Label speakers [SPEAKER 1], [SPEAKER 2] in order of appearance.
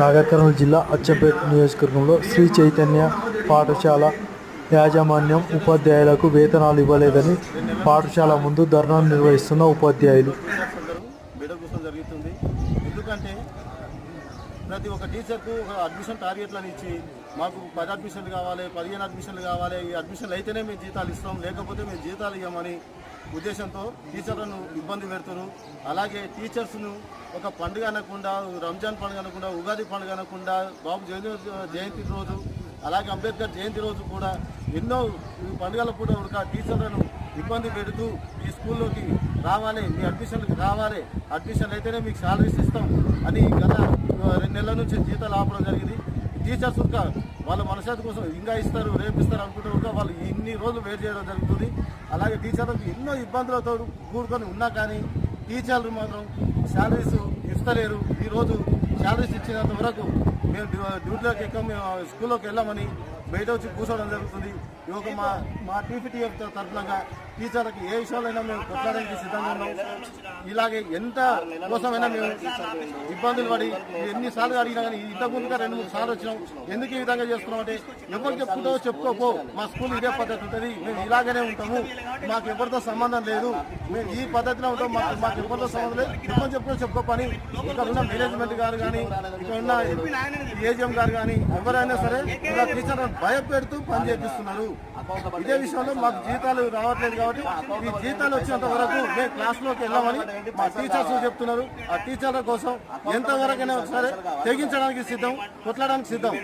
[SPEAKER 1] నాగర్ కర్నూలు జిల్లా అచ్చంపేట నియోజకవర్గంలో శ్రీ చైతన్య పాఠశాల యాజమాన్యం ఉపాధ్యాయులకు వేతనాలు ఇవ్వలేదని పాఠశాల ముందు ధర్నా నిర్వహిస్తున్న ఉపాధ్యాయులు.
[SPEAKER 2] జరుగుతుంది. ఎందుకంటే ప్రతి ఒక్క టీచర్కు ఒక అడ్మిషన్ టార్గెట్లను ఇచ్చి మాకు పది అడ్మిషన్లు కావాలి పదిహేను అడ్మిషన్లు కావాలి ఈ అడ్మిషన్లు అయితేనే మేము జీతాలు ఇస్తాం లేకపోతే మేము జీతాలు ఇవ్వమని ఉద్దేశంతో టీచర్లను ఇబ్బంది పెడుతున్నారు. అలాగే టీచర్స్ను ఒక పండుగ అనకుండా రంజాన్ పండుగ అనకుండా ఉగాది పండుగ అనకుండా బాబు జయంతి జయంతి రోజు అలాగే అంబేద్కర్ జయంతి రోజు కూడా ఎన్నో పండుగలు కూడా ఒక టీచర్లను ఇబ్బంది పెడుతూ ఈ స్కూల్లోకి రావాలి మీ అడ్మిషన్కి రావాలి అడ్మిషన్ అయితేనే మీకు శాలరీస్ ఇస్తాం అని గత రెండు నెలల నుంచి జీతాలు ఆపడం జరిగింది. టీచర్స్ ఇంకా వాళ్ళ మనశ్శాంతి కోసం ఇంకా ఇస్తారు రేపు ఇస్తారు అనుకుంటే కూడా వాళ్ళు ఇన్ని రోజులు వెయిట్ చేయడం జరుగుతుంది. అలాగే టీచర్లకు ఎన్నో ఇబ్బందులతో కూడుకొని ఉన్నా కానీ టీచర్లు మాత్రం శాలరీస్ ఇస్తలేరు. ఈరోజు శాలరీస్ ఇచ్చినంత వరకు మేము డ్యూటీలోకి ఎక్క మేము స్కూల్లోకి వెళ్ళామని బయట వచ్చి కూర్చోవడం జరుగుతుంది. ఇవ్వక మా మా టీపీటీఎఫ్ తరఫునగా టీచర్కి ఏ విషయాలైనా మేము కొట్టడానికి సిద్ధంగా ఉన్నాం. ఇలాగే ఎంత కోసమైనా మేము ఇబ్బందులు పడి ఎన్నిసార్లు అడిగినా కానీ ఇంతకు ముందుగా రెండు మూడు సార్లు వచ్చినాం. ఎందుకు ఈ విధంగా చేస్తున్నాం అంటే ఎవరు చెప్పుకుంటావో చెప్పుకోపో మా స్కూల్ ఇదే పద్ధతి ఉంటుంది. మేము ఇలాగనే ఉంటాము. మాకు ఎవరితో సంబంధం లేదు. మేము ఈ పద్ధతిలో ఉంటాం. మాకు మాకు ఎవరితో సంబంధం లేదు. ఎవరు చెప్పుకో చెప్పుకోపో అని ఇక్కడ ఉన్న మేనేజ్మెంట్ గారు కానీ ఇక్కడ ఉన్న ఏజిఎం గారు కానీ ఎవరైనా సరే ఇలా టీచర్లను భయపెడుతూ పని చేపిస్తున్నారు. ఇదే విషయంలో మాకు జీతాలు రావట్లేదు కాబట్టి ఈ జీతాలు వచ్చేంత వరకు మేము క్లాస్లోకి వెళ్ళామని మా టీచర్స్ చెప్తున్నారు. ఆ టీచర్ల కోసం ఎంతవరకైనా సరే తెగించడానికి సిద్ధం కొట్లాడడానికి సిద్ధం.